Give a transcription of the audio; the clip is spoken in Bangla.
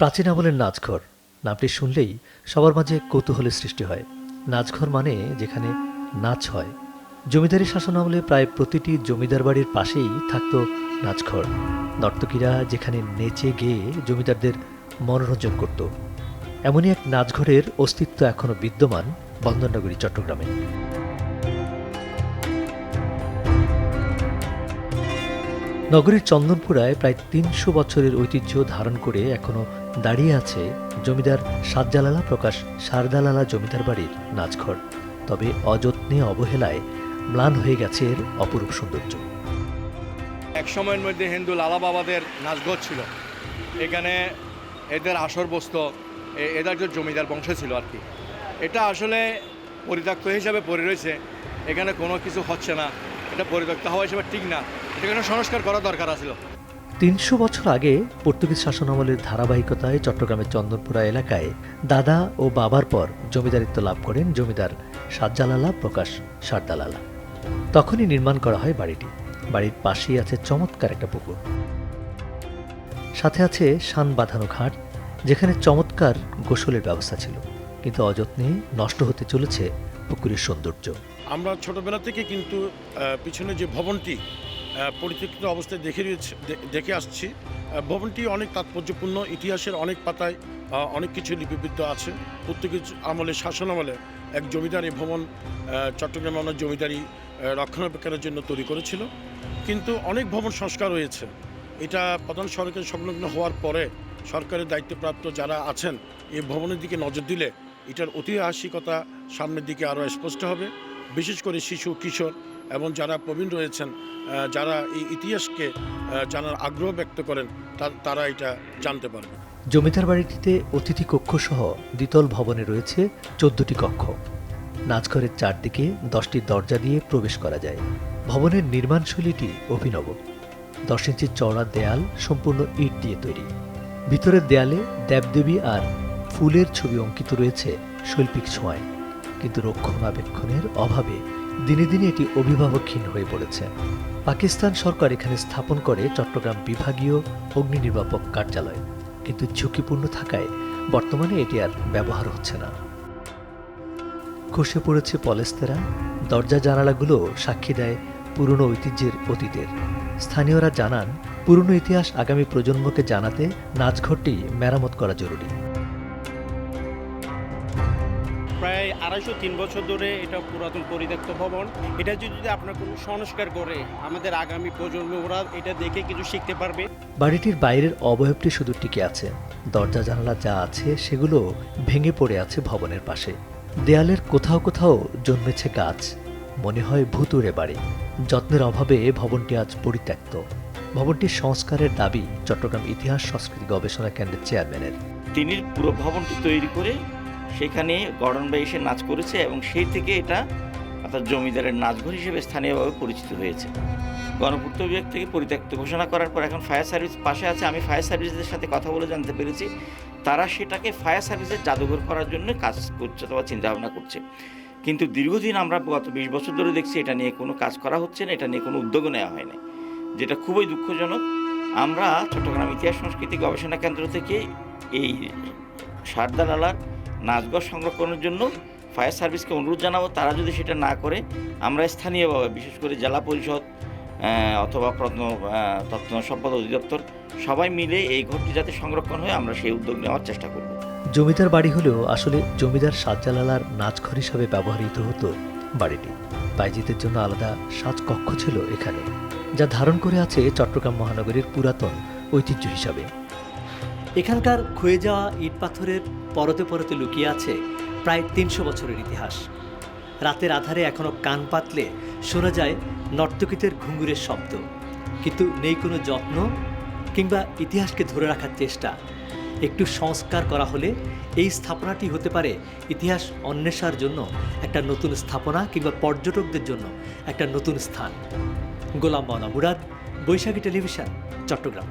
প্রাচীন আমলের নাচঘর। নামটি শুনলেই সবার মাঝে কৌতূহলের সৃষ্টি হয়। নাচঘর মানে যেখানে নাচ হয়। জমিদারি শাসন আমলে প্রায় প্রতিটি জমিদার বাড়ির পাশেই থাকত নাচঘর। নর্তকীরা যেখানে নেচে গেয়ে জমিদারদের মনোরঞ্জন করত। এমনই এক নাচঘরের অস্তিত্ব এখনও বিদ্যমান বন্দরনগরী, চট্টগ্রামে। নগরীর চন্দনপুরায় প্রায় তিনশো বছরের ঐতিহ্য ধারণ করে এখনও দাঁড়িয়ে আছে জমিদার সাজ্জালালা প্রকাশ শারদালালা জমিদার বাড়ির নাচঘর। তবে অযত্নে অবহেলায় ম্লান হয়ে গেছে এর অপরূপ সৌন্দর্য। এক সময়ের মধ্যে হিন্দু লালা বাবাদের নাচঘর ছিল। এখানে এদের আসর বস্ত এদের যে জমিদার বংশ ছিল আর কি। এটা আসলে পরিত্যক্ত হিসাবে পড়ে রয়েছে। এখানে কোনো কিছু হচ্ছে না। এটা পরিত্যক্ত হওয়া হিসেবে ঠিক না। এখানে সংস্কার করা দরকার আছিল তিনশো বছর আগে পর্তুগিজ শাসনামলের ধারাবাহিকতায় চট্টগ্রামের চন্দনপুরা এলাকায় দাদা ও বাবার পর জমিদারিত্ব লাভ করেন জমিদার সাজ্জালালা প্রকাশ সারদালালা তখনই নির্মাণ করা হয় বাড়িটি। বাড়ির পাশেই আছে চমৎকার একটা পুকুর। সাথে আছে শান বাঁধানো ঘাট যেখানে চমৎকার গোসলের ব্যবস্থা ছিল। কিন্তু অযত্নে নষ্ট হতে চলেছে পুকুরের সৌন্দর্য। আমরা ছোটবেলা থেকে কিন্তু পিছনে যে ভবনটি আহ, অবস্থায় দেখে রয়েছে দেখে আসছি। ভবনটি অনেক তাৎপর্যপূর্ণ ইতিহাসের অনেক পাতায় অনেক কিছু লিপিবদ্ধ আছে। পর্তুগিজ আমলে শাসন আমলে এক জমিদার এই ভবন চট্টগ্রামে অনেক জমিদারি রক্ষণাবেক্ষণের জন্য তৈরি করেছিল। কিন্তু অনেক ভবন সংস্কার হয়েছে। এটা প্রধান সড়কের সংলগ্ন হওয়ার পরে সরকারের দায়িত্বপ্রাপ্ত যারা আছেন এই ভবনের দিকে নজর দিলে এটার ঐতিহাসিকতা সামনের দিকে আরও স্পষ্ট হবে। বিশেষ করে শিশু কিশোর এবং যারা প্রবীণ রয়েছেন যারা এই ইতিহাসকে জানার আগ্রহ ব্যক্ত করেন, তারা এটা জানতে পারবে। জমিদার বাড়িটিতে অতিথি কক্ষ সহ দ্বিতল ভবনে রয়েছে চোদ্দটি কক্ষ। নাচঘরের চারদিকে দশটি দরজা দিয়ে প্রবেশ করা যায়। ভবনের নির্মাণশৈলীটি অভিনব। দশ ইঞ্চি চওড়া দেয়াল সম্পূর্ণ ইট দিয়ে তৈরি। ভিতরের দেয়ালে দেবদেবী আর ফুলের ছবি অঙ্কিত রয়েছে শৈল্পিক ছোঁয়ায়। কিন্তু রক্ষণাবেক্ষণের অভাবে দিনে দিনে এটি অভিভাবকহীন হয়ে পড়েছে। পাকিস্তান সরকার এখানে স্থাপন করে চট্টগ্রাম বিভাগীয় অগ্নি নির্বাপক কার্যালয়। কিন্তু ঝুঁকিপূর্ণ থাকায় বর্তমানে এটি আর ব্যবহার হচ্ছে না। খসে পড়েছে পলেস্তেরা। দরজা জানালাগুলো সাক্ষী দেয় পুরনো ঐতিহ্যের অতীতের। স্থানীয়রা জানান, পুরনো ইতিহাস আগামী প্রজন্মকে জানাতে নাচঘরটি মেরামত করা জরুরি। প্রায় আড়াইশো তিন বছর ধরে এটা পুরাতন পরিত্যক্ত ভবন। এটা যদি আপনার কোনো সংস্কার করে আমাদের আগামী প্রজন্ম ওরা এটা দেখে কিছু শিখতে পারবে। বাড়িটির বাইরের অবয়বটি শুধু টিকে আছে। দরজা জানালা যা আছে সেগুলো ভেঙে পড়ে আছে ভবনের পাশে। দেয়ালের কোথাও কোথাও জন্মেছে গাছ। মনে হয় ভুতুরে বাড়ি। যত্নের অভাবে ভবনটি আজ পরিত্যক্ত। ভবনটির সংস্কারের দাবি চট্টগ্রাম ইতিহাস সংস্কৃতি গবেষণা কেন্দ্রের চেয়ারম্যানের। তিনি পুরো ভবনটি তৈরি করে সেখানে ভাই এসে নাচ করেছে এবং সেই থেকে এটা অর্থাৎ জমিদারের নাচঘর হিসেবে স্থানীয়ভাবে পরিচিত হয়েছে। গণপূর্ত বিভাগ থেকে পরিত্যক্ত ঘোষণা করার পর এখন ফায়ার সার্ভিস পাশে আছে। আমি ফায়ার সার্ভিসের সাথে কথা বলে জানতে পেরেছি, তারা সেটাকে ফায়ার সার্ভিসের জাদুঘর করার জন্য কাজ করছে অথবা চিন্তাভাবনা করছে। কিন্তু দীর্ঘদিন আমরা গত বিশ বছর ধরে দেখছি এটা নিয়ে কোনো কাজ করা হচ্ছে না, এটা নিয়ে কোনো উদ্যোগও নেওয়া হয়নি যেটা খুবই দুঃখজনক। আমরা চট্টগ্রাম ইতিহাস সংস্কৃতি গবেষণা কেন্দ্র থেকে এই সারদালালার নাচঘর সংরক্ষণের জন্য ফায়ার সার্ভিসকে অনুরোধ জানাব। তারা যদি সেটা না করে আমরা স্থানীয়ভাবে বিশেষ করে জেলা পরিষদ অথবা প্রত্ন তত্ত্ব সম্পদ অধিদপ্তর সবাই মিলে এই ঘরটি যাতে সংরক্ষণ হয় আমরা সেই উদ্যোগ নেওয়ার চেষ্টা করব। জমিদার বাড়ি হলেও আসলে জমিদার সাজ্জালালার নাচঘর হিসাবে ব্যবহৃত হতো বাড়িটি। বাইজিতের জন্য আলাদা সাজ কক্ষ ছিল এখানে যা ধারণ করে আছে চট্টগ্রাম মহানগরীর পুরাতন ঐতিহ্য হিসাবে। এখানকার ক্ষয়ে যাওয়া ইট পাথরের পরতে পরতে লুকিয়ে আছে প্রায় তিনশো বছরের ইতিহাস। রাতের আধারে এখনও কান পাতলে শোনা যায় নর্তকীদের ঘুঙুরের শব্দ। কিন্তু নেই কোনো যত্ন কিংবা ইতিহাসকে ধরে রাখার চেষ্টা। একটু সংস্কার করা হলে এই স্থাপনাটি হতে পারে ইতিহাস অন্বেষার জন্য একটা নতুন স্থাপনা কিংবা পর্যটকদের জন্য একটা নতুন স্থান। গোলাম মাওনা মুরাদ, বৈশাখী টেলিভিশন, চট্টগ্রাম।